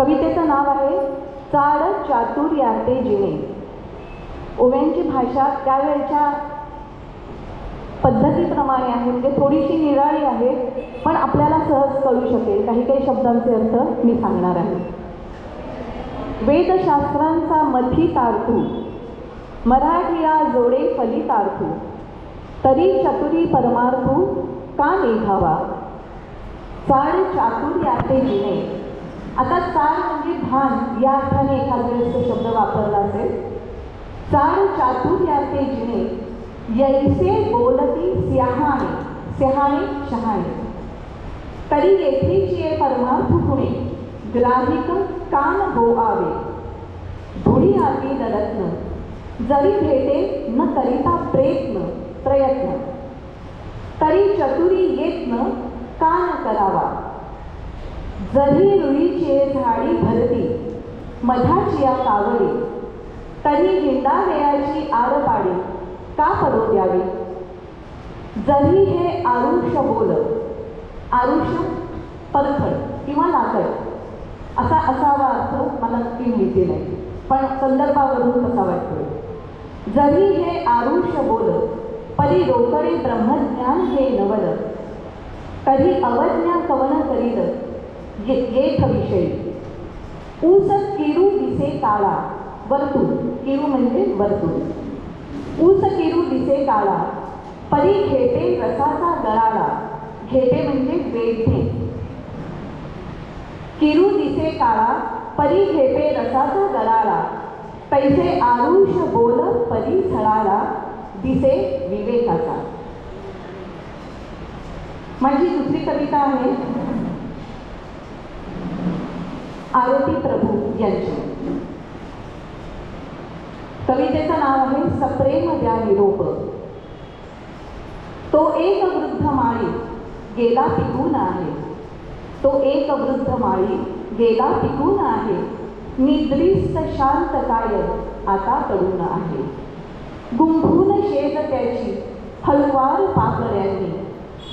कवितेचं नाव आहे चाड चातुर्याते जिने. ओव्यांची भाषा त्यावेळच्या पद्धतीप्रमाणे आहे म्हणजे थोडीशी निराळी आहे पण आपल्याला सहज कळू शकेल. काही काही शब्दांचे अर्थ मी सांगणार आहे. वेदशास्त्रांचा मथी तारतू मराठीला जोडे फली तारतू तरी चतुरी परमार्थू का निघावा? चाड चातुर्याते जिने. आता चाळ म्हणजे भान या अर्थाने एखाद्या वेळेस तो शब्द वापरला असेल. चाळ चातुर्याचे जिने यैसे बोलती स्याहाणे स्याहाणे शहाणे. तरी येथेची परमार्थ गुणे ग्राहिक कान हो आवे. धुळी आती नरत्न जरी भेटे न करिता प्रयत्न प्रयत्न. तरी चतुरी येत न का न करावा. जरी रुईचे झाडी भरती मधाची या कावळी तरी हिंडावेयाची आरपाडी का पडू द्यावी? जरी हे आरुष्य बोल आरुष्य परखड किंवा लाकड असा असावा अर्थ मला नक्की माहिती नाही पण संदर्भावरून कसा वाटतो जरी हे आरुष्य बोल परी रोकडे ब्रह्मज्ञान हे नवल कधी अवज्ञा कवन करीत ये येथ विषयी ऊस केरू दिसे काळा वर्तुळ. केरू म्हणजे वर्तुळ. ऊस केरू दिसे काळा परी घेते रसाचा गळाला घेते म्हणजे वेढणे किरू दिसे काळा परी घेते रसाचा गळाला पैसे आरुष बोल परी झळाला दिसे विवेकाचा. माझी दुसरी कविता आहे. आरोपी प्रभू यांची. कवितेचं नाव आहे सप्रेम द्या निरोप. तो एक वृद्ध माळी गेला पिकून आहे. तो एक वृद्ध माळी गेला पिकून आहे. निद्रिस्त शांत काय आता पडून आहे. गुंफून शेज त्याची हलवार पाकळ्यांनी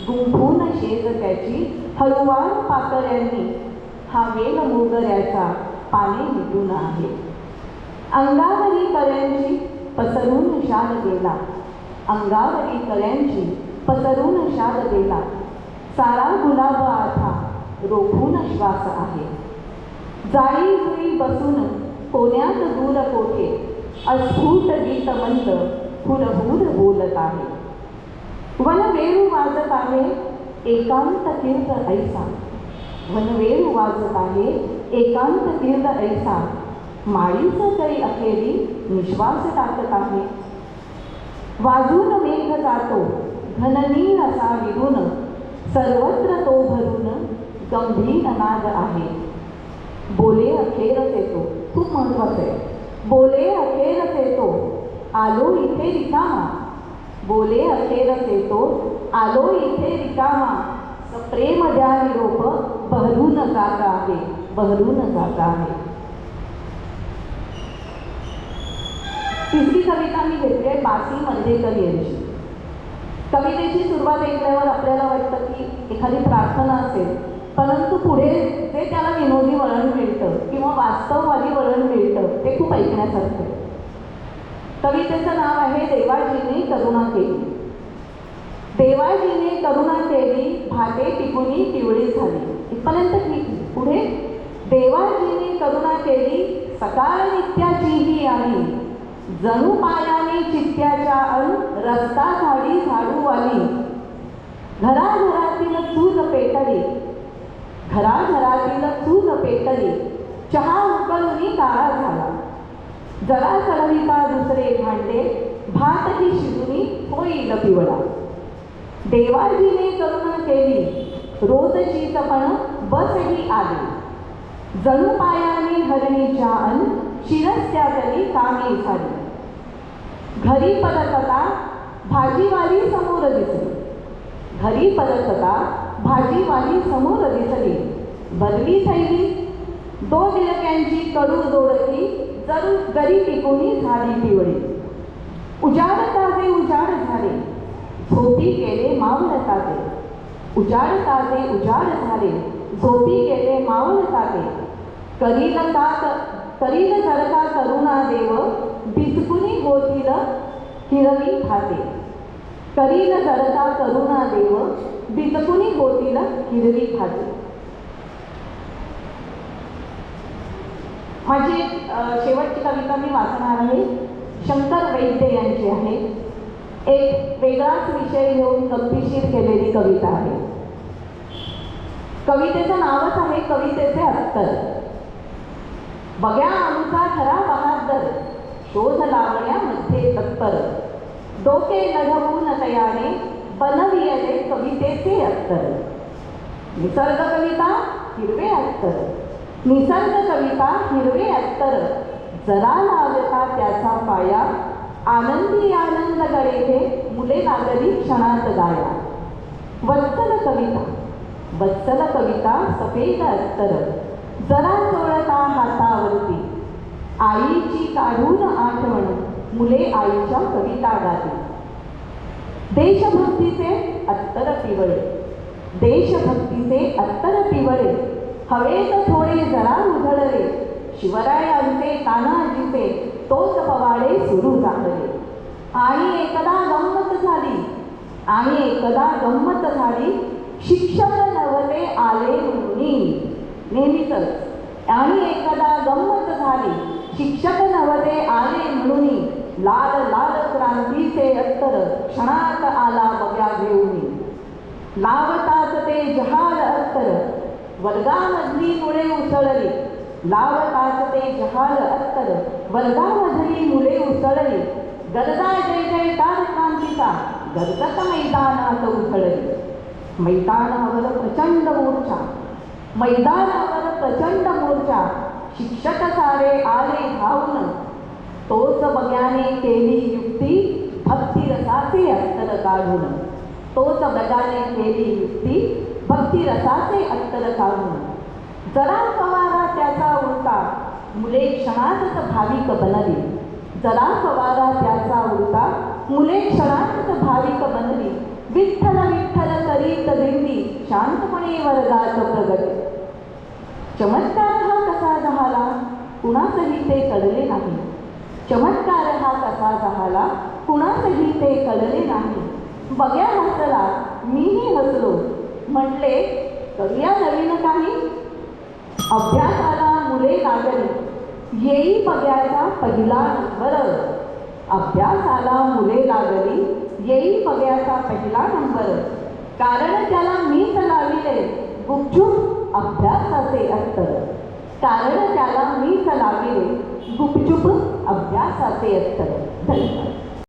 गुंफून शेज त्याची हलवार पाकळ्यांनी हा वेल मोगऱ्याचा पाने मिटून आहे. अंगावरी कळ्यांची पसरून शाल गेला. अंगावरी कळ्यांची पसरून शाल गेला. सारा गुलाब आता रोखून श्वास आहे. जाळी जुळी बसून कोण्यात दूर कोठे अस्फुट गीतमंत हुरहुर बोलत आहे. वनवेळू वाजत आहे एकांत कीर्त ऐसा. वनवेल वाजत आहे एकांत तीर्थ ऐसा. माळीचं तरी अखेरी निश्वास टाकत आहे. वाजून मेघ जातो घननील असा विरून सर्वत्र तो भरून गंभीर नाद आहे. बोले अखेरच येतो खूप महत्वाचं आहे. बोले अखेरच येतो आलो इथे रिकामा. बोले अखेरच येतो आलो इथे रिकामा. प्रेम द्या निरोप बहरून जात आहे बहरून जात आहे. तिसरी कविता मी घेतली आहे बासी म्हणजे मंदेकर यांची. कवितेची सुरुवात ऐकल्यावर आपल्याला वाटतं की एखादी प्रार्थना असेल परंतु पुढे जे त्याला विनोदी वळण मिळतं किंवा वास्तववादी वळण मिळतं ते खूप ऐकण्यासारखं कवितेचं नाव आहे देवाजीने करुणा केली. देवाजीने करुणा केली भाटे टिकुनी पिवळी झाली. इथपर्यंत ठीक पुढे? देवाजीने करुणा केली सकाळ नित्याचीही आली जणू पायाने चित्त्याच्या अण रस्ता झाडी झाडू आली घराघरातील चूल पेटली. घराघरातील चूल पेटली. चहा उकळून काळा झाला. जरा चढविता दुसरे भांडे भातही शिजूनी होईल पिवळा. देवाजीने करुणा केली. रोजची चपण बसही आली. जणू पायाने हरणीच्या अन शिरस्त्यातली कामे झाली. घरी परतता भाजीवाली समोर दिसली. घरी परतता भाजीवाली समोर दिसली. बदली थैली दो दिलक्यांची कडू दोडकी जरू गरी पिकोनी झाली पिवळी. उजाड ताजे उजाड झाले. झोपी गेले मावळ ताजे उजाड ताजे उजाड झाले झोपी गेले मावळ ताजे करील का करील झरता तरुणा करुणा देव बिचकुनी गोतील हिरवी भाते करील जर तरुणा करुणा देव बिचकुनी गोतील हिरवी भाते माझी शेवटची कविता मी वाचणार आहे शंकर वैद्य यांची आहे एक वेगळाच विषय घेऊन गमतीशीर केलेली कविता आहे. कवितेचं नावच आहे कवितेचे अत्तर. बघ्या आमचा खरा बहादर शोध लावण्यामध्ये तत्पर. डोके लढवून तयाने बनवियले कवितेचे अत्तर. निसर्ग कविता हिरवे अत्तर. निसर्ग कविता हिरवे अत्तर. जरा लावता त्याचा पाया आनंदी आनंद गळेथे मुले नागरी क्षणात गाया वत्सल कविता. वत्सल कविता सफेद अत्तर. जरा चोळता हातावरती. आईची काढून आठवण. मुले आईच्या कविता गाते. देशभक्तीचे अत्तर पिवळे. देशभक्तीचे अत्तर पिवळे. हवेत थोडे जरा उधळले. शिवरायांचे तानाजीचे तोच पवाडे सुरू. आई आणि एकदा गंमत झाली. आणि एकदा गंमत झाली. शिक्षक नवले आले म्हणून. नेहमीच. आणि एकदा गंमत झाली. शिक्षक नवले आले म्हणून. लाल लाल क्रांतीचे अत्तर क्षणात आला बघ्या घेऊन. लावतात ते जहाल अत्तर. वर्गामधली मुळे उसळली. लावतात ते जहाल अत्तर. वर्गामधली मुले उसळली. गरजा जय जयकार क्रांतीचा गरजत मैदानात उधळली मैदानावर प्रचंड मोर्चा मैदानावर प्रचंड मोर्चा शिक्षक सारे आले धावून तोच बग्याने केली युक्ती भक्तिरसाचे अत्तर काढून तोच बगाने केली युक्ती भक्तिरसाचे अत्तर काढून जरा पवारा त्याचा उलटा मुले क्षणातच भाविक बनली जरा फवारा त्याचा उलटा मुले क्षणातच भाविक बनली. विठ्ठल विठ्ठल करीत दिंडी शांतपणे वर्गात प्रगती चमत्कार हा कसा झाला? कुणासही ते कळले नाही. चमत्कार हा कसा झाला? कुणासही ते कळले नाही. बघ्या हसला मीही हसलो. म्हटले करूया नवीन काही? अभ्यासाला मुले लागली. येई पग्याचा पहिला नंबर. अभ्यासाला मुले लागली येई पग्याचा पहिला नंबर. कारण त्याला मीच लाविले गुपचूप अभ्यासाचे अत्तर. कारण त्याला मीच लाविले गुपचूप अभ्यासाचे अत्तर. धन्यवाद.